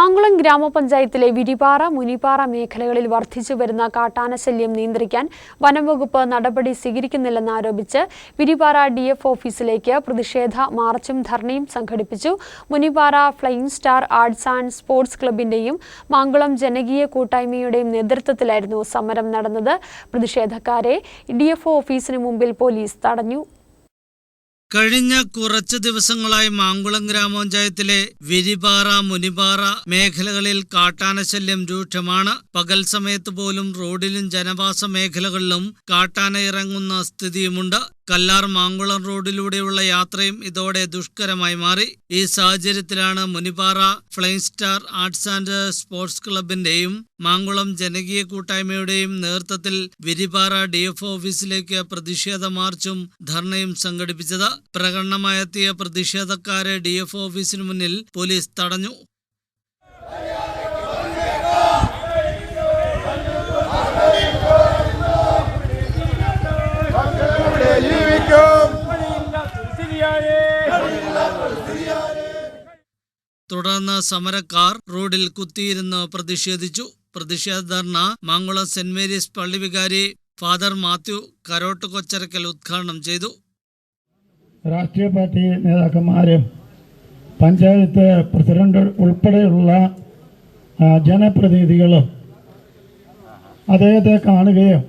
മാങ്കുളം ഗ്രാമപഞ്ചായത്തിലെ വിരിപാറ മുനിപ്പാറ മേഖലകളിൽ വർദ്ധിച്ചു വരുന്ന കാട്ടാനശല്യം നിയന്ത്രിക്കാൻ വനംവകുപ്പ് നടപടി സ്വീകരിക്കുന്നില്ലെന്നാരോപിച്ച് വിരിപാറ ഡി എഫ് ഓഫീസിലേക്ക് പ്രതിഷേധ മാർച്ചും ധർണയും സംഘടിപ്പിച്ചു. Munippara flying star arts and sports ക്ലബിന്റെയും Mankulam ജനകീയ കൂട്ടായ്മയുടെയും നേതൃത്വത്തിലായിരുന്നു സമരം നടന്നത്. പ്രതിഷേധക്കാരെ ഡി ഓഫീസിന് മുമ്പിൽ പോലീസ് തടഞ്ഞു. കഴിഞ്ഞ കുറച്ച് ദിവസങ്ങളായി മാങ്കുളം ഗ്രാമപഞ്ചായത്തിലെ വിരിപാറ മുനിപാറ മേഖലകളിൽ കാട്ടാനശല്യം രൂക്ഷമാണ്. പകൽ സമയത്ത് പോലും റോഡിലും ജനവാസ മേഖലകളിലും കാട്ടാന ഇറങ്ങുന്ന സ്ഥിതിയുമുണ്ട്. കല്ലാർ മാങ്കുളം റോഡിലൂടെയുള്ള യാത്രയും ഇതോടെ ദുഷ്കരമായി മാറി. ഈ സാഹചര്യത്തിലാണ് Munippara flying star arts and sports ക്ലബിന്റെയും Mankulam ജനകീയ കൂട്ടായ്മയുടെയും നേതൃത്വത്തിൽ വിരിപാറ ഡി എഫ് ഓഫീസിലേക്ക് പ്രതിഷേധ മാർച്ചും ധർണയും സംഘടിപ്പിച്ചത്. പ്രകടനമായെത്തിയ പ്രതിഷേധക്കാരെ ഡി എഫ് ഓഫീസിന് മുന്നിൽ പോലീസ് തടഞ്ഞു. തുടർന്ന് സമരക്കാർ റോഡിൽ കുത്തിയിരുന്ന് പ്രതിഷേധിച്ചു. പ്രതിഷേധ ധർണ മാങ്കുളം സെന്റ് മേരീസ് പള്ളി വികാരി ഫാദർ മാത്യു കരോട്ട് കൊച്ചരക്കൽ ഉദ്ഘാടനം ചെയ്തു. രാഷ്ട്രീയ പാർട്ടി നേതാക്കന്മാരും പഞ്ചായത്ത് പ്രസിഡന്റ് ഉൾപ്പെടെയുള്ള ജനപ്രതിനിധികളും അദ്ദേഹത്തെ കാണുകയും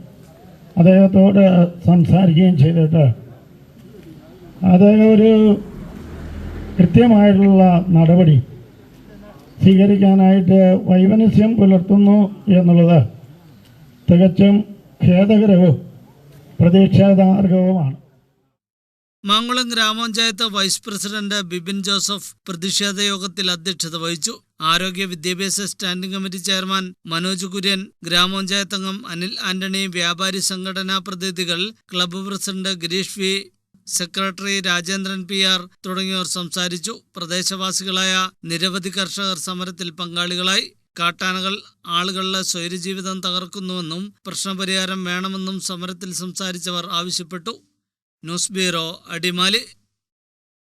അദ്ദേഹത്തോട് സംസാരിക്കുകയും ചെയ്തിട്ട് അദ്ദേഹം ഒരു കൃത്യമായിട്ടുള്ള നടപടി സ്വീകരിക്കാനായിട്ട് വൈമനസ്യം പുലർത്തുന്നു എന്നുള്ളത് തികച്ചും ഖേദകരവും പ്രതിഷേധാർഹവുമാണ് മാങ്കുളം ഗ്രാമപഞ്ചായത്ത് വൈസ് പ്രസിഡന്റ് ബിബിൻ ജോസഫ് പ്രതിഷേധ യോഗത്തിൽ അധ്യക്ഷത വഹിച്ചു. ആരോഗ്യ വിദ്യാഭ്യാസ standing committee chairman Manoj Kurian ഗ്രാമപഞ്ചായത്ത് അംഗം അനിൽ ആന്റണി വ്യാപാരി സംഘടനാ പ്രതിനിധികൾ club president Girish V. Secretary Rajendran P R തുടങ്ങിയവർ സംസാരിച്ചു. പ്രദേശവാസികളായ നിരവധി കർഷകർ സമരത്തിൽ പങ്കാളികളായി. കാട്ടാനകൾ ആളുകളുടെ സ്വൈരജീവിതം തകർക്കുന്നുവെന്നും പ്രശ്നപരിഹാരം വേണമെന്നും സമരത്തിൽ സംസാരിച്ചവർ ആവശ്യപ്പെട്ടു. News bureau Adimali.